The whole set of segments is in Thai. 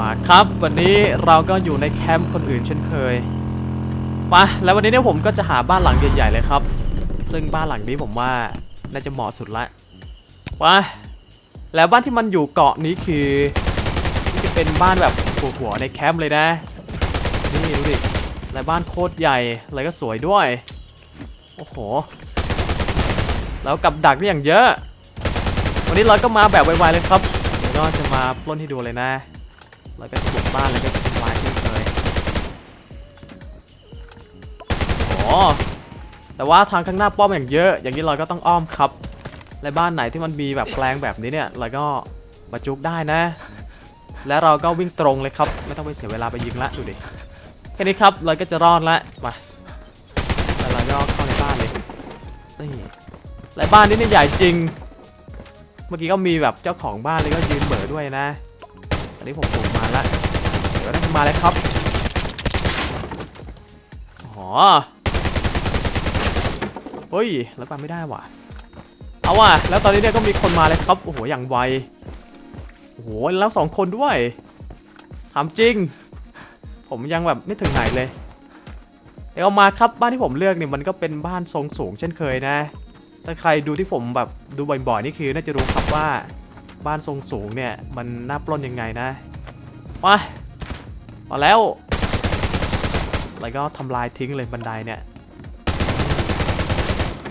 มาครับ วันนี้เราก็อยู่ในแคมป์คนอื่นเช่นเคยมาแล้ววันนี้เนี่ยผมก็จะหาบ้านหลังใหญ่ๆเลยครับ ซึ่งบ้านหลังนี้ผมว่าน่าจะเหมาะสุดละมาแล้วบ้านที่มันอยู่เกาะนี้คือจะเป็นบ้านแบบหัวๆในแคมป์เลยนะ นี่ดูดิและบ้านโคตรใหญ่แล้วก็สวยด้วย โอ้โห แล้วกับดักก็อย่างเยอะ วันนี้เราก็มาแบบไวๆเลยครับเดี๋ยวก็จะมาปล้นให้ดูเลยนะ แล้วก็จะบุกบ้านแล้วก็ทำลายเช่เคยโอ้แต่ว่าทางข้างหน้าป้อมอย่างเยอะ อย่างนี้เราก็ต้องอ้อมครับและบ้านไหนที่มันมีแบบแปลงแบบนี้เนี่ยเราก็มาจุได้นะ แล้วเราก็วิ่งตรงเลยครับ ไม่ต้องไปเสียเวลาไปยิงละดูดิแค่นี้ครับเราก็จะรอดละมาแล้วเราก็เข้าในบ้านเลยนี่และบ้านนี้นี่ใหญ่จริง เมื่อกี้ก็มีแบบเจ้าของบ้านเลยก็ยืนเหม่อด้วยนะ อันนี้ผมปลูกมาละเดี๋ยวได้มาเลยครับอ๋อเฮ้ยแล้วไปไม่ได้ว่ะเอาว่ะแล้วตอนนี้เนี่ยก็มีคนมาเลยครับโอ้โหอย่างไวโอ้โหแล้วสองคนด้วยถามจริง ผมยังแบบไม่ถึงไหนเลยเดี๋ยวเอามาครับบ้านที่ผมเลือกเนี่ยมันก็เป็นบ้านทรงสูงเช่นเคยนะถ้าใครดูที่ผมแบบดูบ่อยๆนี่คือน่าจะรู้ครับว่า บ้านทรงสูงเนี่ย มันน่าปล้นยังไงนะ มา มาแล้ว แล้วก็ทำลายทิ้งเลยบันไดเนี่ย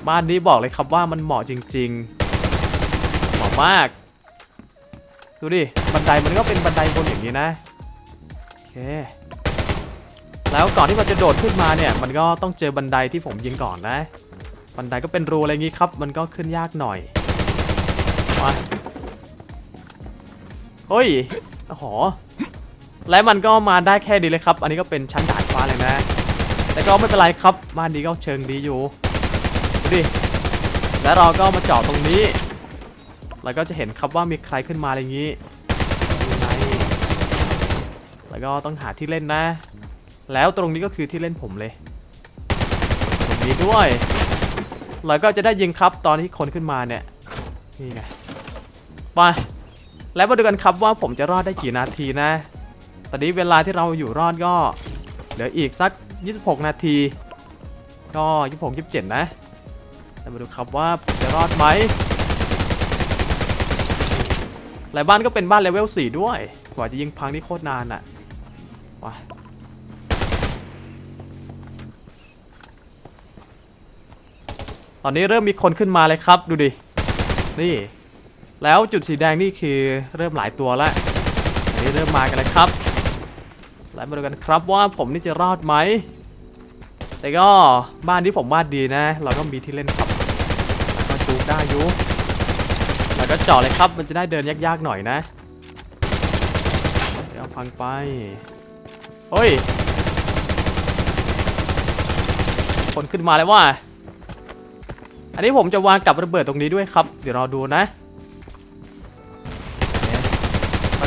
บ้านนี้บอกเลยครับว่ามันเหมาะจริง ๆ เหมาะมาก ดูดิ บันไดมันก็เป็นบันไดบนอย่างนี้นะ โอเค แล้วก่อนที่มันจะโดดขึ้นมาเนี่ย มันก็ต้องเจอบันไดที่ผมยิงก่อนนะ บันไดก็เป็นรูอะไรงี้ครับ มันก็ขึ้นยากหน่อย มา เฮ้ยโอ้โหและมันก็มาได้แค่ดีเลยครับ อันนี้ก็เป็นชั้นดาดฟ้าเลยนะ แต่ก็ไม่เป็นไรครับบ้านี้ก็เชิงดีอยู่ดูดิแล้วเราก็มาเจาะตรงนี้ แล้วก็จะเห็นครับว่ามีใครขึ้นมาอะไรอย่างนี้แล้วก็ต้องหาที่เล่นนะ แล้วตรงนี้ก็คือที่เล่นผมเลย ตรงนี้ด้วย แล้วก็จะได้ยิงครับตอนที่คนขึ้นมาเนี่ย นี่ไง ไป แล้วมาดูกันครับว่าผมจะรอดได้กี่นาทีนะ ตอนนี้เวลาที่เราอยู่รอดก็ เหลืออีกสัก 26 นาที ก็ 26 27 นะแล้วมาดูครับว่าผมจะรอดไหม หลายบ้านก็เป็นบ้านเลเวล 4 ด้วย กว่าจะยิงพังนี่โคตรนานอะ่ะว้าตอนนี้เริ่มมีคนขึ้นมาเลยครับดูดิ นี่ แล้วจุดสีแดงนี่คือเริ่มหลายตัวแล้วอันนี้เริ่มมากันเลยครับแล้วมาดูกันครับว่าผมนี่จะรอดไหม แต่ก็บ้านที่ผมวาดดีนะ เราก็มีที่เล่นครับแล้วก็จูกได้อยุแล้วก็เจาะเลยครับ มันจะได้เดินยากๆหน่อยนะเดี๋ยวพังไปเฮ้ย คนขึ้นมาแล้วว่า อันนี้ผมจะวางกับระเบิดตรงนี้ด้วยครับ เดี๋ยวรอดูนะ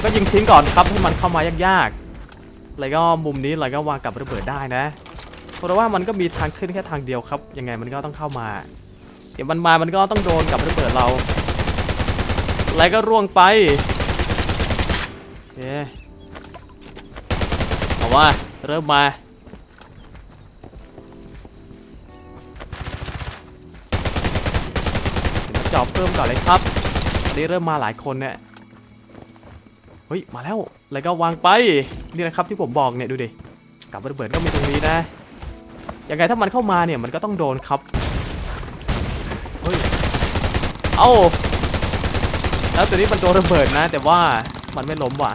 แล้วก็ยิงทิ้งก่อนครับให้มันเข้ามายากๆ แล้วก็มุมนี้เราก็วางกับระเบิดได้นะ เพราะว่ามันก็มีทางขึ้นแค่ทางเดียวครับ ยังไงมันก็ต้องเข้ามา เดี๋ยวมันมา มันก็ต้องโดนกับระเบิดเรา แล้วก็ร่วงไปโอเคเอาว่าเริ่มมาจอบเพิ่มก่อนเลยครับนี่เริ่มมาหลายคนเนี่ย เฮ้ย มาแล้ว แล้วก็วางไป นี่แหละครับที่ผมบอกเนี่ยดูดิ กับระเบิดก็มีตรงนี้นะ ยังไงถ้ามันเข้ามาเนี่ยมันก็ต้องโดนครับ เฮ้ย เอ้า แล้วตัวนี้มันโดนระเบิดนะ แต่ว่ามันไม่ล้มว่ะ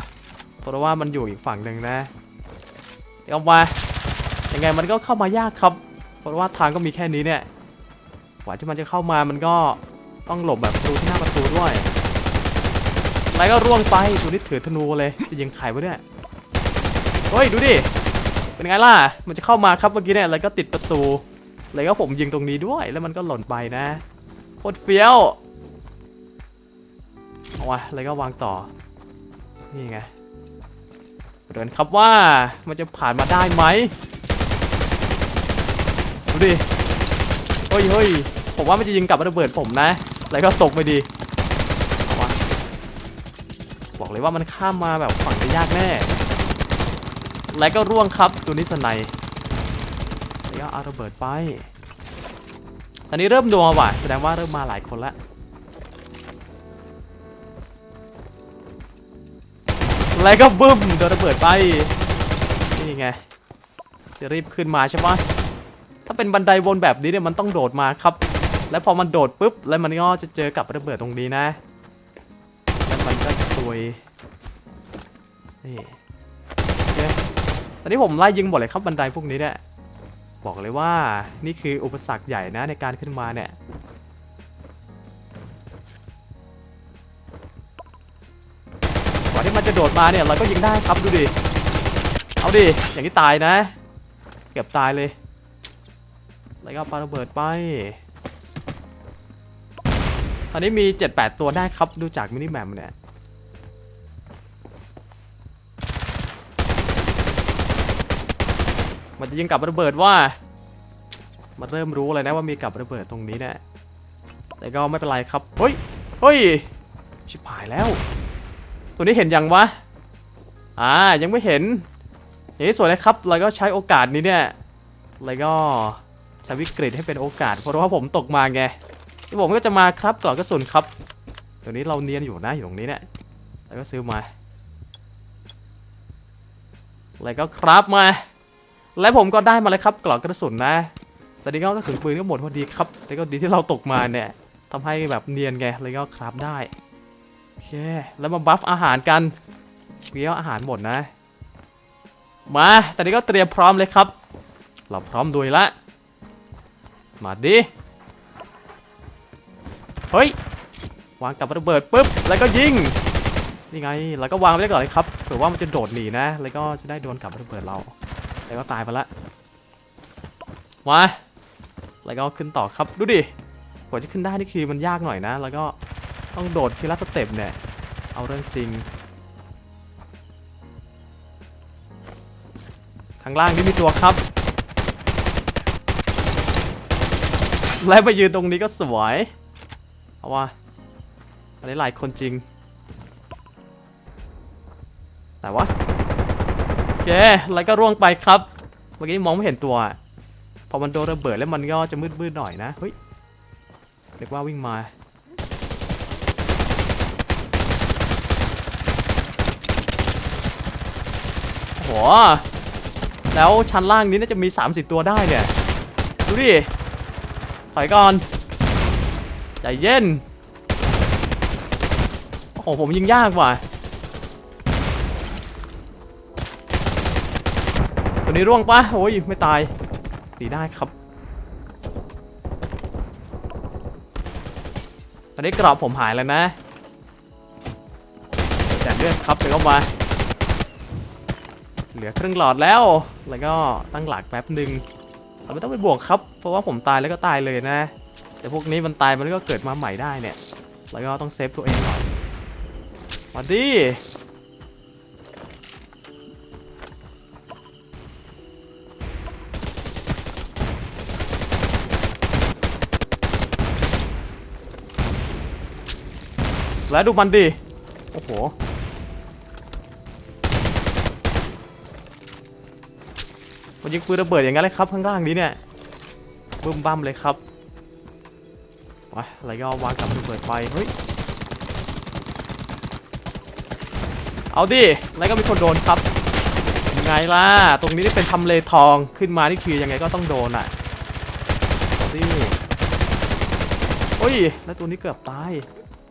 เพราะว่ามันอยู่อีกฝั่งหนึ่งนะเดี๋ยวมายังไงมันก็เข้ามายากครับ เพราะว่าทางก็มีแค่นี้เนี่ย กว่าที่มันจะเข้ามามันก็ต้องหลบแบบประตูที่หน้าประตูด้วย แล้วก็ร่วงไปตัวนี้ถือธนูเลยจะยิงไข่ไว้เนี่ยเฮ้ยดูดิเป็นไงล่ะมันจะเข้ามาครับเมื่อกี้เนี่ยแล้วก็ติดประตูแล้วก็ผมยิงตรงนี้ด้วยแล้วมันก็หล่นไปนะโคตรเฟี้ยวเอาวะแล้วก็วางต่อนี่ไงเดินครับว่ามันจะผ่านมาได้ไหมดูดิเฮ้ยเฮ้ยผมว่ามันจะยิงกลับระเบิดผมนะแล้วก็ตกไปดี บอกเลยว่ามันข้ามมาแบบฝั่งได้ยากแน่ และก็ร่วงครับตัวนี้สไนยแล้วก็เอาระเบิดไปตอนนี้เริ่มนัวว่ะแสดงว่าเริ่มมาหลายคนละแล้วก็บึ้มโดนระเบิดไป นี่ไง จะรีบขึ้นมาใช่ไหมถ้าเป็นบันไดวนแบบนี้เนี่ยมันต้องโดดมาครับ แล้วพอมันโดดปุ๊บ แล้วมันก็จะเจอกับระเบิดตรงนี้นะ แล้วมันก็ จะตุยนี่โอเคตอนนี้ผมไล่ยิงหมดเลยครับบันไดพวกนี้เนี่ยบอกเลยว่านี่คืออุปสรรคใหญ่นะในการขึ้นมาเนี่ยก่อนที่มันจะโดดมาเนี่ยเราก็ยิงได้ครับดูดิ เอาดิ อย่างนี้ตายนะ เกือบตายเลยแล้วก็ปาระเบิดไป ตอนนี้มี 7-8 ตัวได้ครับดูจากมินิแมปเนี่ย มันจะยิงกับระเบิดว่า มันเริ่มรู้เลยนะว่ามีกับระเบิดตรงนี้เนี่ยแต่ก็ไม่เป็นไรครับ เฮ้ย เฮ้ย ชิบหายแล้ว ตัวนี้เห็นยังวะ อ่า ยังไม่เห็นอย่างนี้สวยเลยครับแล้วก็ใช้โอกาสนี้เนี่ยแล้วก็ใช้วิกฤตให้เป็นโอกาส เพราะว่าผมตกมาไงที่ผมก็จะมาครับกล่องกระสุนครับ ตัวนี้เราเนียนอยู่นะอยู่ตรงนี้เนี่ยแล้วก็ซื้อมาแล้วก็ครับมา และผมก็ได้มาเลยครับกล่องกระสุนนะตอนนี้ก็กระสุนปืนก็หมดพอดีครับแล้วก็ดีที่เราตกมาเนี่ยทำให้แบบเนียนไงแล้วก็ครับได้โอเคแล้วมาบัฟอาหารกันเกี้ยวอาหารหมดนะ มาตอนนี้ก็เตรียมพร้อมเลยครับ เราพร้อมดุยละ มาดิเฮ้ยวางกับระเบิดปุ๊บแล้วก็ยิงนี่ไง แล้วก็วางไว้ก่อนเลยครับเผื่อว่ามันจะโดดหนีนะ แล้วก็จะได้โดนกับระเบิดเรา แล้วก็ตายไปละมาแล้วก็ขึ้นต่อครับดูดิกว่าจะขึ้นได้นี่คือมันยากหน่อยนะ แล้วก็ต้องโดดทีละสเต็ปเนี่ย เอาเรื่องจริงข้างล่างนี่มีตัวครับ และมายืนตรงนี้ก็สวย เอาว่าอันนี้หลายคนจริง แต่ว่า เคแล้วก็ร่วงไปครับ เมื่อกี้มองไม่เห็นตัว พอมันโดนระเบิดแล้วมันก็จะมืดๆหน่อยนะ เฮ้ยเรียกว่าวิ่งมาโอ้โหแล้วชั้นล่างนี้น่าจะมี 30 ตัวได้เนี่ย ดูดิ ถอยก่อน ใจเย็น โอ้โห ผมยิงยากว่ะ นี้ร่วงปะโอ้ยไม่ตายตีได้ครับ ตอนนี้กรอบผมหายแล้วนะแจกเลือดครับเดี๋ยวก็มาเหลือครึ่งหลอดแล้ว แล้วก็ตั้งหลักแป๊บหนึ่งเราไม่ต้องไปบวกครับ เพราะว่าผมตายแล้วก็ตายเลยนะ แต่พวกนี้มันตายมันก็เกิดมาใหม่ได้เนี่ย แล้วก็ต้องเซฟตัวเองหน่อยมาดิ แล้วดูมันดิ โอ้โห มันยิงปืนระเบิดอย่างนั้นเลยครับข้างล่างนี้เนี่ยบึ้มบั้มเลยครับไปอะไรก็วางกับระเบิดไป เฮ้ย เอาดิ แล้วก็มีคนโดนครับไงล่ะ ตรงนี้นี่เป็นทำเลทองขึ้นมานี่คือยังไงก็ต้องโดนอะดิโอ้ย แล้วตัวนี้เกือบตาย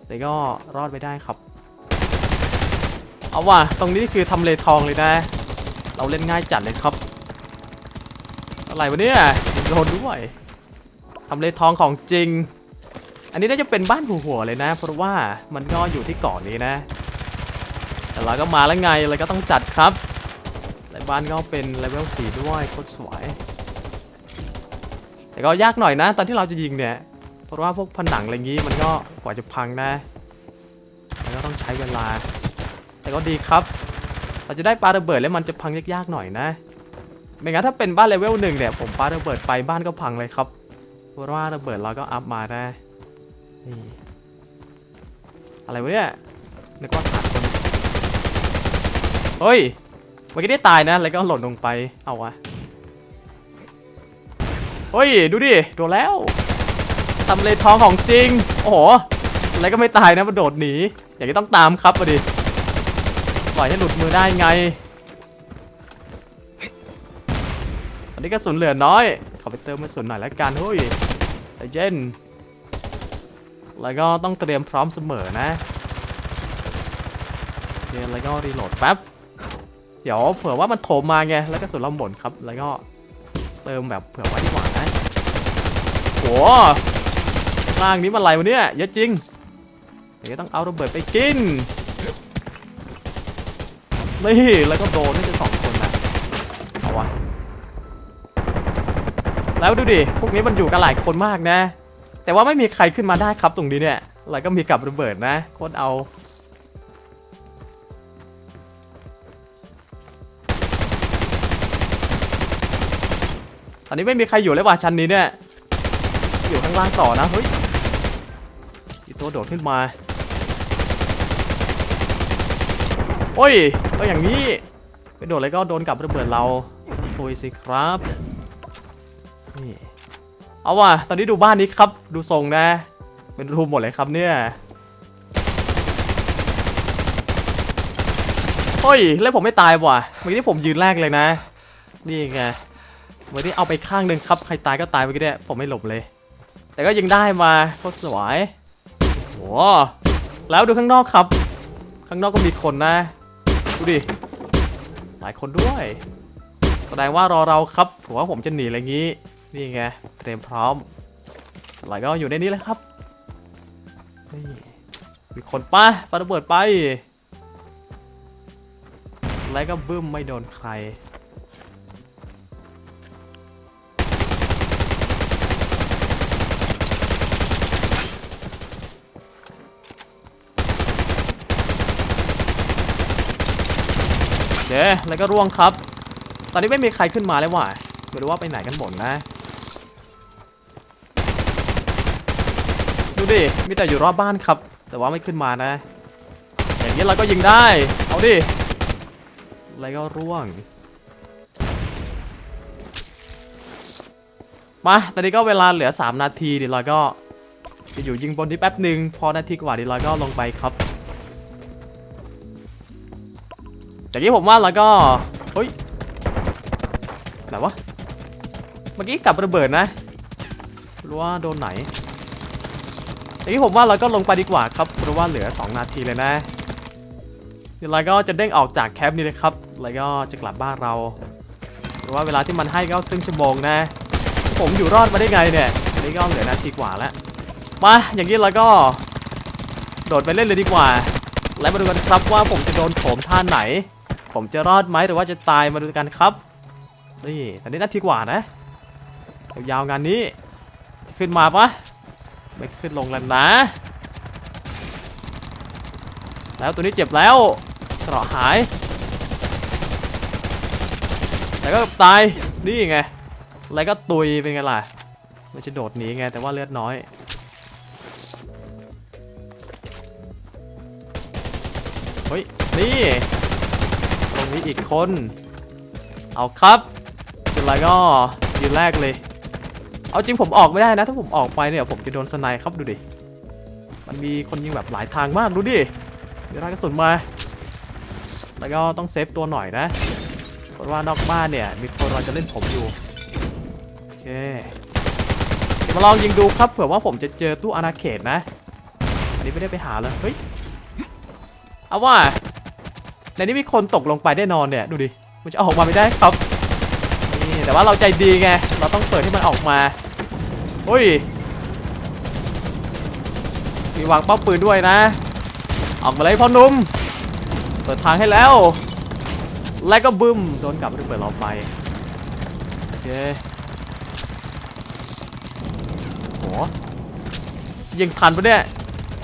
แต่ก็รอดไปได้ครับ เอาว่ะตรงนี้คือทำเลทองเลยนะ เราเล่นง่ายจัดเลยครับ อะไรวะเนี่ยโดนด้วยทำเลทองของจริง อันนี้น่าจะเป็นบ้านหัวหัวๆเลยนะ เพราะว่ามันก็อยู่ที่เกาะนี้นะ แต่เราก็มาแล้วไงเราก็ต้องจัดครับแต่บ้านก็เป็นเลเวล4ด้วยโคตรสวยแต่ก็ยากหน่อยนะ ตอนที่เราจะยิงเนี่ย เพราะว่าพวกผนังอะไรงี้มันก็กว่าจะพังนะแล้วก็ต้องใช้เวลา แต่ก็ดีครับ เราจะได้ปลาระเบิดแล้วมันจะพังยากๆหน่อยนะไม่งั้นถ้าเป็นบ้านเลเวลหนึ่งเนี่ยผมปาระเบิดไปบ้านก็พังเลยครับเพราะว่าระเบิดเราก็อัพมาได้นี่อะไรวะเนี่ยนึกว่าขาดคนเฮ้ยเมื่อกี้ได้ตายนะ แล้วก็หล่นลงไป เอาวะ เฮ้ย ดูดิ โดนแล้ว ทำเลทองของจริง โอ้โหแล้วก็ไม่ตายนะมันโดดหนี อย่างนี้ต้องตามครับมาดิปล่อยให้หลุดมือได้ไงอันนี้กระสุนเหลือน้อย ขอไปเติมกระสุนหน่อยแล้วกันเฮ้ยใจเย็น แล้วก็ต้องเตรียมพร้อมเสมอนะโอเคแล้วก็รีโหลดแป๊บ เดี๋ยวเผื่อว่ามันโถมมาไง แล้วก็สุนเราหมดครับ แล้วก็เติมแบบเผื่อไว้ดีกว่านะโห ร่างนี้มันอะไรวะเนี่ยเยอะจริง เดี๋ยวต้องเอาระเบิดไปกิน นี่แล้วก็โดนนี่จะสองคนนะเอาวะ แล้วดูดิ พวกนี้มันอยู่กันหลายคนมากนะ แต่ว่าไม่มีใครขึ้นมาได้ครับตรงนี้เนี่ยแล้วก็มีกับระเบิดนะโคตรเอาตอนนี้ไม่มีใครอยู่เลยว่ะชั้นนี้เนี่ย อยู่ข้างล่างต่อนะ เฮ้ย ตัวโดดขึ้นมา โอ้ยก็อย่างนี้ไปโดดแล้วก็โดนกับระเบิดเราโอยสิครับนี่เอาว่ะตอนนี้ดูบ้านนี้ครับ ดูทรงนะ เป็นรูมหมดเลยครับเนี่ยเฮ้ยแล้วผมไม่ตายว่ะเมื่อกี้ผมยืนแรกเลยนะ นี่ไงเมื่อกี้เอาไปข้างหนึ่งครับ ใครตายก็ตายเมื่อกี้เนี่ยผมไม่หลบเลย แต่ก็ยังได้มาโคตรสวย โหแล้วดูข้างนอกครับ ข้างนอกก็มีคนนะ ดูดิ หลายคนด้วย แสดงว่ารอเราครับผมว่าผมจะหนีอะไรงี้ นี่ไง เตรียมพร้อมอะไรก็อยู่ในนี้เลยครับนี่มีคนปะปาระเบิดไป แล้วก็บึ้มไม่โดนใคร เคแล้วก็ร่วงครับ ตอนนี้ไม่มีใครขึ้นมาเลยว่ะไม่รู้ว่าไปไหนกันหมดนะ ดูดิ มีแต่อยู่รอบบ้านครับ แต่ว่าไม่ขึ้นมานะ อย่างนี้เราก็ยิงได้ เอาดิ แล้วก็ร่วง มา ตอนนี้ก็เวลาเหลือ 3 นาทีเดี๋ยวเราก็จะอยู่ยิงบนที่แป๊บหนึ่งพอนาทีกว่าเดี๋ยวเราก็ลงไปครับ อย่กี้ผมว่าเราก็เฮ้ยไหนวะเมื่อกี้กลับระเบิดนะรู้ว่าโดนไหนอย่กี้ผมว่าเราก็ลงไปดีกว่าครับเพราะว่าเหลือ 2 นาทีเลยนะเดี๋ยวเราก็จะเด้งออกจากแคมป์นี้เลยครับแล้วก็จะกลับบ้านเราเพราะว่าเวลาที่มันให้ก็ครึ่งชั่วโมงนะ ผมอยู่รอดมาได้ไงเนี่ยอันนี้ก็เหลือนาทีกว่าแล้วมาอย่างนี้เราก็โดดไปเล่นเลยดีกว่า และมาดูกันครับว่าผมจะโดนโถมท่าไหน ผมจะรอดไหมหรือว่าจะตายมาดูกันครับ นี่ตอนนี้นาทีกว่านะ ยาวๆงานนี้ ขึ้นมาปะไม่ขึ้นลงแล้วนะ แล้วตัวนี้เจ็บแล้วกระหาย แต่ก็ตาย นี่ไงแล้วก็ตุยเป็นไงล่ะไม่ใช่โดดหนีไงแต่ว่าเลือดน้อยเฮ้ย นี่ ตรงนี้อีกคน เอาครับเสร็จแล้วก็ยืนแรกเลย เอาจริงผมออกไม่ได้นะ ถ้าผมออกไปเนี่ยผมจะโดนสไนครับดูดิ มันมีคนยิงแบบหลายทางมากดูดิ เดี๋ยวได้กระสุนมา แล้วก็ต้องเซฟตัวหน่อยนะ เพราะว่านอกบ้านเนี่ยมีคนรอจะเล่นผมอยู่โอเคเดี๋ยวมาลองยิงดูครับเผื่อว่าผมจะเจอตู้อาณาเขตนะ อันนี้ไม่ได้ไปหาเลยเฮ้ย เอาว่า ในนี้มีคนตกลงไปได้นอนเนี่ยดูดิมันจะออกมาไม่ได้ครับนี่แต่ว่าเราใจดีไงเราต้องเปิดให้มันออกมาเฮ้ยมีวางป้าปืนด้วยนะ ออกมาเลยพ่อนุ่มเปิดทางให้แล้ว และก็บึ้มโดนกลับระเบิดเราไปโอเคโหยิงทันปะเนี่ย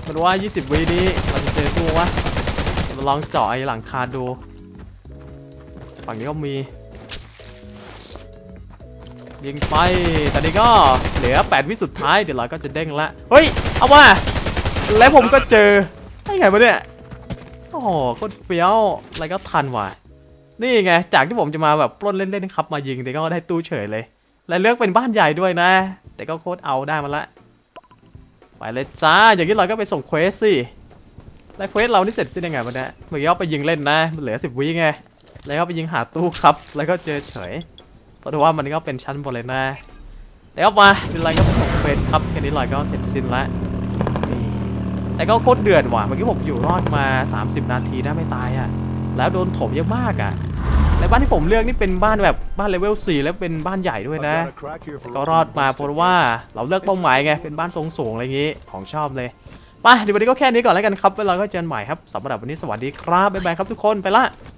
มันว่า 20วินี้เราจะเจอตัววะ ลองเจาะไอ้หลังคาดู ฝั่งนี้ก็มียิงไป ตอนนี้ก็เหลือ 8 วิสุดท้าย เดี๋ยวเราก็จะเด้งละ เฮ้ย เอาว่า แล้วผมก็เจอได้ไงวะเนี่ย โอ้โหโคตรเฟี้ยว อะไรก็ทันว่ะ นี่ไง จากที่ผมจะมาแบบปล้นเล่นๆครับ มายิงแต่ก็ได้ตู้เฉยเลย และเลือกเป็นบ้านใหญ่ด้วยนะ แต่ก็โคตรเอาได้มาละ ไปเลยจ้า อย่างนี้เราก็ไปส่งเควสสิ แล้วเควสเรานี่เสร็จสิ้นยังไงวะเนี่ยเมื่อกี้ไปยิงเล่นนะมันเหลือสิบวิไง แล้วก็ไปยิงหาตู้ครับ แล้วก็เจอเฉยเพราะว่ามันก็เป็นชั้นบนเลยนะ แต่ก็มาเดี๋ยวเรก็ไปส่งเควสครับแค่นี้เราก็เสร็จสิ้นละแต่ก็โคตรเดือดว่ะ เมื่อกี้ผมอยู่รอดมา 30 นาทีได้ไม่ตายอะ แล้วโดนถมเยอะมากอะ และบ้านที่ผมเลือกนี่เป็นบ้านแบบบ้านเลเวล 4 แล้วเป็นบ้านใหญ่ด้วยนะ ก็รอดมาเพราะว่าเราเลือกเป้าหมายไง เป็นบ้านทรงสูงอะไรอย่างงี้ ของชอบเลย ไปเดี๋ยววันนี้ก็แค่นี้ก่อนแล้วกันครับเวลาก็เจอกันใหม่ครับสำหรับวันนี้สวัสดีครับบ๊ายบายครับทุกคนไปละ